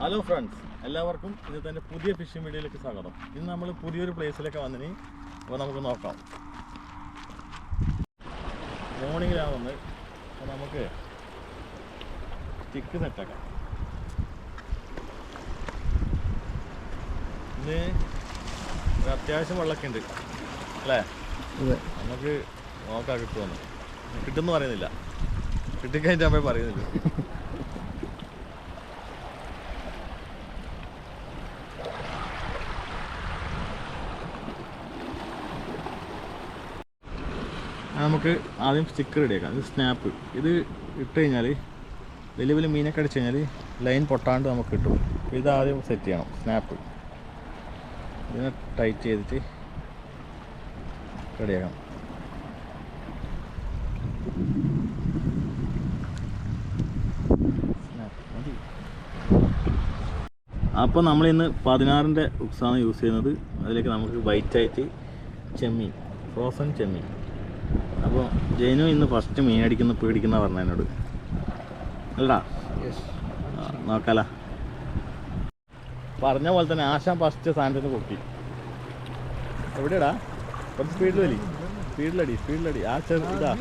Hello friends എല്ലാവർക്കും ഇന്നത്തെ തന്നെ പുതിയ ഫിഷിംഗ് വീഡിയോയിലേക്ക് സ്വാഗതം. ഇന്ന് നമ്മൾ പുതിയൊരു പ്ലേസിലേക്ക് വന്നിനി. അപ്പോൾ നമുക്ക് നോക്കാം. മോർണിംഗിലാണ് വന്ന് അപ്പോൾ നമുക്ക് സ്റ്റിക്ക് സെറ്റാക്കാം ഇന്ന് ഒരു അത്യാവശ്യം വെള്ളമൊക്കെ ഉണ്ട്. അല്ലേ? നമുക്ക് നോക്കാം കിട്ടുമെന്ന് കിട്ടുമെന്ന് പറയുന്നില്ല. കിട്ടിക്കഴിഞ്ഞാൽ പറയുന്നില്ല. നമുക്ക് ആദ്യം സ്റ്റിക്കർ റെഡിയാക്കാം ഇത് സ്നാപ്പ് ഇത് ഇട്ട് കഴിഞ്ഞാൽ വലിയ വലിയ മീനൊക്കെ അടിച്ച് കഴിഞ്ഞാൽ ലൈൻ പൊട്ടാണ്ട് നമുക്ക് കിട്ടും. ഇത് ആദ്യം സെറ്റ് ചെയ്യണം. സ്നാപ്പ് ഇതിനെ ടൈറ്റ് ചെയ്തിട്ട് റെഡിയാക്കാം അപ്പോൾ നമ്മൾ ഇന്ന് പതിനാറിന്റെ ഉക്സാണ് യൂസ് ചെയ്യുന്നത്. അതിലേക്ക് നമുക്ക് വൈറ്റായിട്ട് ചെമ്മീൻ ഫ്രോസൺ ചെമ്മീൻ. അപ്പോൾ ജൈനു ഇന്ന് ഫസ്റ്റ് മീൻ അടിക്കുന്ന പേടിക്കുന്ന പറഞ്ഞ എന്നോട്. അല്ലടാ. നോക്കാല. പറഞ്ഞ പോലെ തന്നെ ആശാൻ ഫസ്റ്റ് സാധനത്തിന് പൊക്കി. എവിടെയാടാ? കുറച്ച് സ്പീഡിൽ വലി. സ്പീഡിലടി സ്പീഡിലടി ആ ചെറു ഇതാ.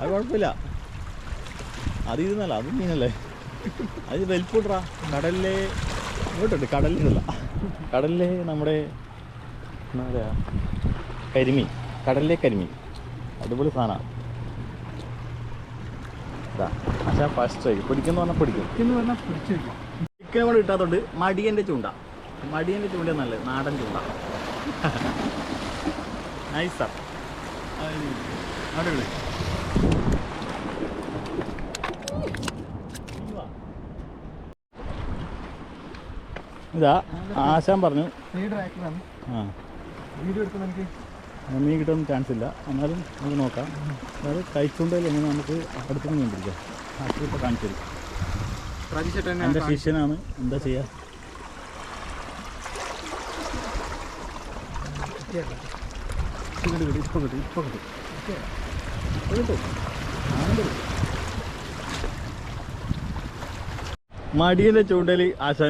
അത് കുഴപ്പമില്ല. അത് ഇരുന്നല്ല അത് മീനല്ലേ. അത് വലിപ്പൂട്രാ കടലിലെ ഇങ്ങോട്ടുണ്ട് കടലിലല്ല കടലിലെ നമ്മുടെ എന്താ പറയുക കരിമീൻ. കടലിലെ കരിമീൻ. അടിപൊളി സാധനമാണ് പക്ഷേ ഫസ്റ്റ് ട്രൈ പിടിക്കുന്ന പറഞ്ഞാൽ പിടിക്കും. ചിക്കനും കൂടെ ഇട്ടാത്തോണ്ട് മടിയന്റെ ചൂണ്ട. മടിയന്റെ ചൂണ്ട നല്ലത് നാടൻ ചൂണ്ട. നൈസാ അടിപൊളി. ഇതാ ആശാൻ പറഞ്ഞു. ആ. വീഡിയോ എടുക്കുന്ന എനിക്ക് മീൻ കിട്ടാൻ ചാൻസ് ഇല്ല. എന്നാലും നമുക്ക് നോക്കാം. അതായത് കൈച്ചുണ്ടയിൽ എങ്ങനെ നമുക്ക് അടുത്ത് മീൻ പിടിക്കാം ആശുപത്രി ഇപ്പോൾ കാണിച്ചു തരും. എന്റെ ശിഷ്യനാണ്. എന്താ ചെയ്യുക മടിയുടെ ചൂണ്ടലി ഇപ്പോൾ കിട്ടും ഇപ്പോൾ ചൂണ്ടയിൽ ആശാ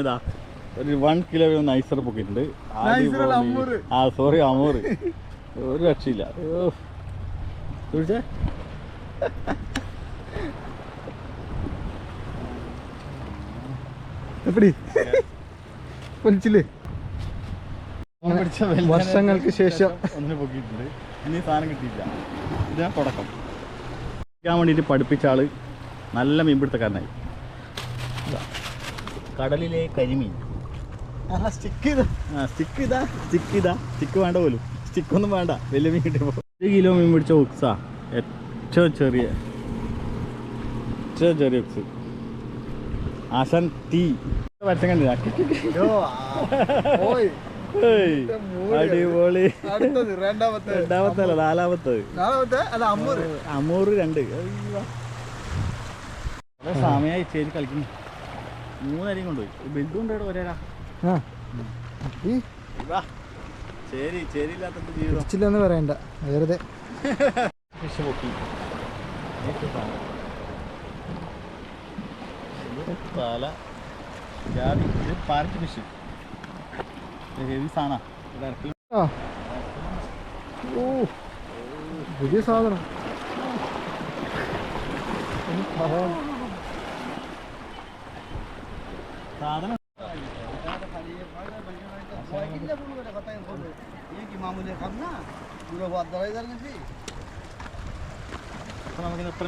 ഒരു വൺ കിലോ നൈസർ പൊക്കിയിട്ടുണ്ട്. അല്ല, ആ സോറി അമൂറ് ഒരു രക്ഷയില്ല. അയ്യോ ചോദിച്ചേ എപ്പടി? പൊലിച്ചില്ലേ വർഷങ്ങൾക്ക് ശേഷം ഒന്ന് പൊക്കിയിട്ടുണ്ട്. ഇനി സാധനം കിട്ടിയില്ല ഇതാ തുടക്കം. പഠിക്കാൻ വേണ്ടിയിട്ട് പഠിപ്പിച്ച ആൾ നല്ല മീൻപിടുത്തക്കാരനായി. കടലിലെ കരിമീൻ. സ്റ്റിക്ക് ചെയ്ത് സ്റ്റിക്ക് ഇതാ സ്റ്റിക്ക് ഇതാ. സ്റ്റിക്ക് വേണ്ട പോലും. സ്റ്റിക്കൊന്നും വേണ്ട. വലിയ മീൻ കിട്ടിയപ്പോൾ ഒരു കിലോ മീൻ പിടിച്ച ഉക്സാ. ഏറ്റവും ചെറിയ ഏറ്റവും ചെറിയ ഉക്സ്. ആശാൻ തീ കണ്ടില്ല മൂടി. അടിപൊളി. രണ്ടാമത്തെ. അല്ല നാലാമത്തത്. അമ്മൂറ് അമൂറ് രണ്ട്. സമയായി സമയമായി ചേരി കളിക്കുന്നു. മൂന്നരയും കൊണ്ടുപോയി. ബിന്ദു കൊണ്ടുപോയി ഒരേരാ ആ ഈ ചേരി ചേരി ഇല്ലാത്ത ജീവിതം. പിടിച്ചില്ലെന്ന് പറയണ്ട. വെറുതെ. ഫിഷ് പൊക്കി ഇത് തല ജാതി. ഇത് പാരറ്റ് ഫിഷ്. ഹെവി സാധന. ആ.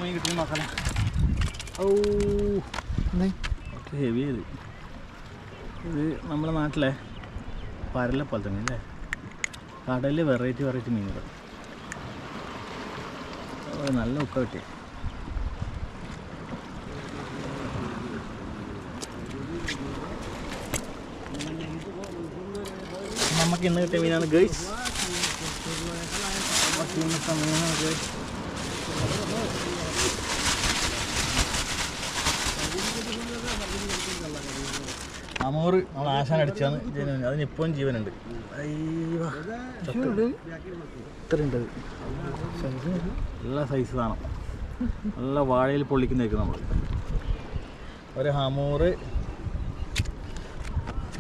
മീൻ കിട്ടി ഓ ഇത്. ഇത് നമ്മുടെ നാട്ടിലെ പരലെ പോലെ തന്നെ അല്ലേ? കടലിൽ വെറൈറ്റി വെറൈറ്റി മീനുകൾ. നല്ല ഉപ്പ കിട്ടി. നമുക്ക് ഇന്ന് കിട്ടിയ മീനാണ് ഗൈസ് നമുക്ക് ഇന്ന് കിട്ടിയ മീനാണ് ഗൈസ് അമൂറ് നമ്മൾ ആശാൻ അടിച്ചാണ് ജനുവിന് അതിന് ഇപ്പോഴും ജീവനുണ്ട് ഇത്രയുണ്ട്. നല്ല സൈസ് സാധനം നല്ല വാഴയിൽ പൊള്ളിക്കുന്നേക്കും നമ്മൾ ഒരു ഹമൂറ്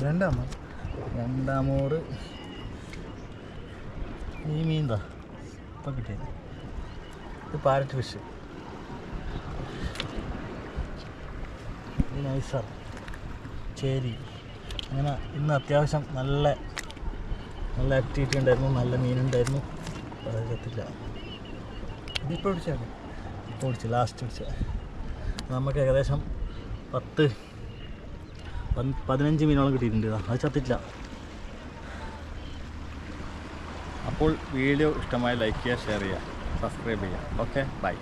രണ്ടാമൂറ് രണ്ടാമൂറ് ഈ മീൻ എന്താ ഇപ്പം കിട്ടിയത് ഇത് പാരറ്റ് ഫിഷ്. നൈസർ ചേരി. അങ്ങനെ ഇന്ന് അത്യാവശ്യം നല്ല നല്ല ആക്ടിവിറ്റി ഉണ്ടായിരുന്നു. നല്ല മീനുണ്ടായിരുന്നു. പറയത്തില്ല. ഇതിപ്പോൾ പിടിച്ചാണ് ഇപ്പോൾ പിടിച്ച് ലാസ്റ്റ് പിടിച്ച. നമുക്ക് ഏകദേശം പത്ത് പതിനഞ്ച് മീനോളം കിട്ടിയിട്ടുണ്ട്. അത് ചത്തിട്ടില്ല. അപ്പോൾ വീഡിയോ ഇഷ്ടമായി ലൈക്ക് ചെയ്യുക ഷെയർ ചെയ്യുക സബ്സ്ക്രൈബ് ചെയ്യുക. Okay bye.